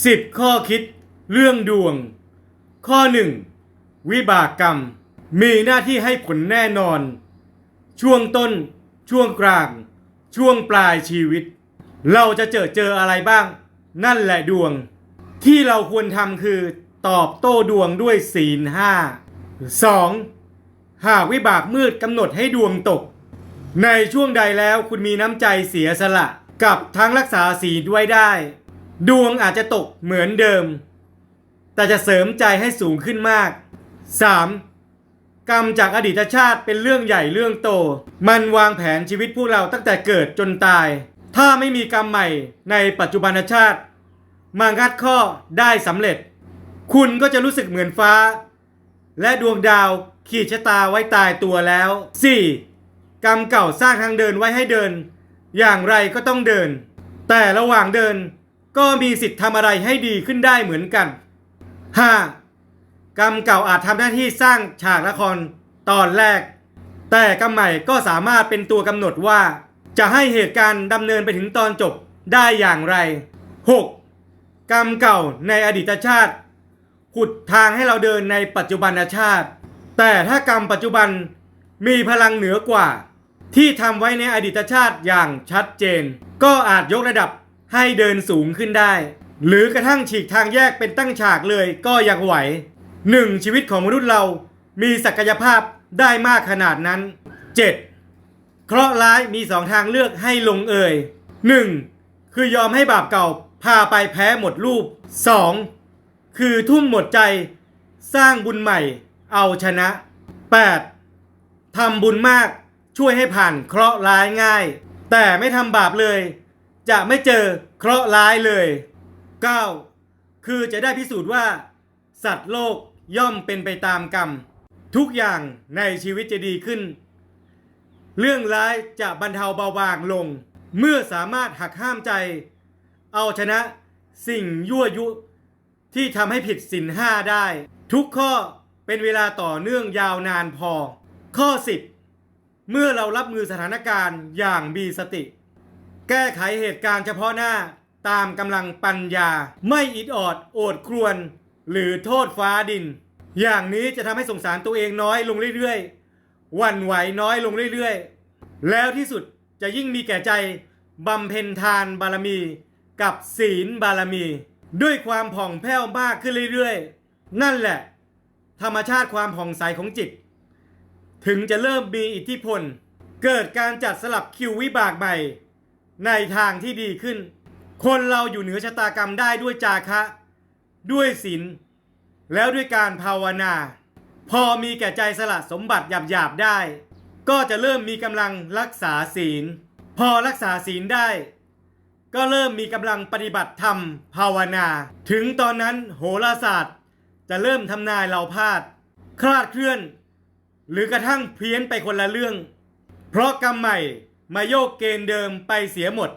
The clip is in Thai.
10 ข้อคิดเรื่องดวง ข้อ 1 วิบากกรรม มีหน้าที่ให้ผลแน่นอน ช่วงต้น ช่วงกลาง ช่วงปลายชีวิต เราจะเจอเจออะไรบ้าง นั่นแหละดวง ที่เราควรทำคือตอบโต้ดวงด้วยศีลห้า 2. หากวิบากมืดกำหนดให้ดวงตก ในช่วงใดแล้วคุณมีน้ำใจเสียสละ กับทั้งรักษาศีลไว้ได้ ดวงอาจจะตกเหมือนเดิม แต่จะเสริมใจให้สูงขึ้นมาก 3. กรรมจากอดีตชาติเป็นเรื่องใหญ่เรื่องโต มันวางแผนชีวิตพวกเราตั้งแต่เกิดจนตาย ถ้าไม่มีกรรมใหม่ในปัจจุบันชาติ มางัดข้อได้สำเร็จ คุณก็จะรู้สึกเหมือนฟ้า และดวงดาวขีดชะตาไว้ตายตัวแล้ว 4. กรรมเก่าสร้างทางเดินไว้ให้เดิน อย่างไรก็ต้องเดิน แต่ระหว่างเดิน ก็มีสิทธิ์ทำอะไรให้ดีขึ้นได้เหมือนกัน 5. กรรมเก่าอาจทำหน้าที่สร้างฉากละครตอนแรก แต่กรรมใหม่ก็สามารถเป็นตัวกำหนดว่า จะให้เหตุการณ์ดำเนินไปถึงตอนจบได้อย่างไร 6. กรรมเก่าในอดีตชาติขุดทางให้เราเดินในปัจจุบันชาติ แต่ถ้ากรรมปัจจุบันมีพลังเหนือกว่า ที่ทำไว้ในอดีตชาติอย่างชัดเจน ก็อาจยกระดับ ให้เดินสูงขึ้นได้ หรือกระทั่งฉีกทางแยกเป็นตั้งฉากเลยก็ยังไหวหนึ่งชีวิตของมนุษย์เรามีศักยภาพได้มากขนาดนั้น 7. เคราะห์ร้ายมีสองทางเลือกให้ลงเอย 1. คือยอมให้บาปเก่าพาไปแพ้หมดรูป 2. คือทุ่มหมดใจ สร้างบุญใหม่ เอาชนะ 8. ทำบุญมากช่วยให้ผ่านเคราะห์ร้ายง่าย แต่ไม่ทำบาปเลย จะไม่เจอเคราะห์ร้ายเลย 9. คือจะได้พิสูจน์ว่า สัตว์โลกย่อมเป็นไปตามกรรม ทุกอย่างในชีวิตจะดีขึ้น เรื่องร้ายจะบรรเทาเบาบางลง เมื่อสามารถหักห้ามใจ เอาชนะสิ่งยั่วยุที่ทำให้ผิดศีลห้าได้ ทุกข้อเป็นเวลาต่อเนื่องยาวนานพอ ข้อ 10 เมื่อเรารับมือสถานการณ์อย่างมีสติ แก้ไขเหตุการณ์เฉพาะหน้าตามกำลังปัญญา ไม่อิดออด โอดครวน หรือโทษฟ้าดิน อย่างนี้จะทำให้สงสารตัวเองน้อยลงเรื่อยๆวันไหวน้อยลงเรื่อยๆ แล้วที่สุดจะยิ่งมีแก่ใจบำเพ็ญทานบารมี กับศีลบารมี ด้วยความผ่องแผ้วมากขึ้นเรื่อยๆ นั่นแหละ ธรรมชาติความผ่องใสของจิต ถึงจะเริ่มมีอิทธิพล เกิดการจัดสลับคิววิบากใหม่ ในทางที่ดีขึ้น คนเราอยู่เหนือชะตากรรมได้ด้วยจาคะ ด้วยศีลแล้วด้วยการภาวนา พอมีแก่ใจสละสมบัติหยาบๆได้ ก็จะเริ่มมีกำลังรักษาศีล พอรักษาศีลได้ ก็เริ่มมีกำลังปฏิบัติธรรมภาวนา ถึงตอนนั้นโหราศาสตร์ จะเริ่มทำนายเราพลาด คลาดเคลื่อน หรือกระทั่งเพี้ยนไปคนละเรื่อง เพราะกรรมใหม่ มาโยกเกณฑ์เดิมไปเสียหมด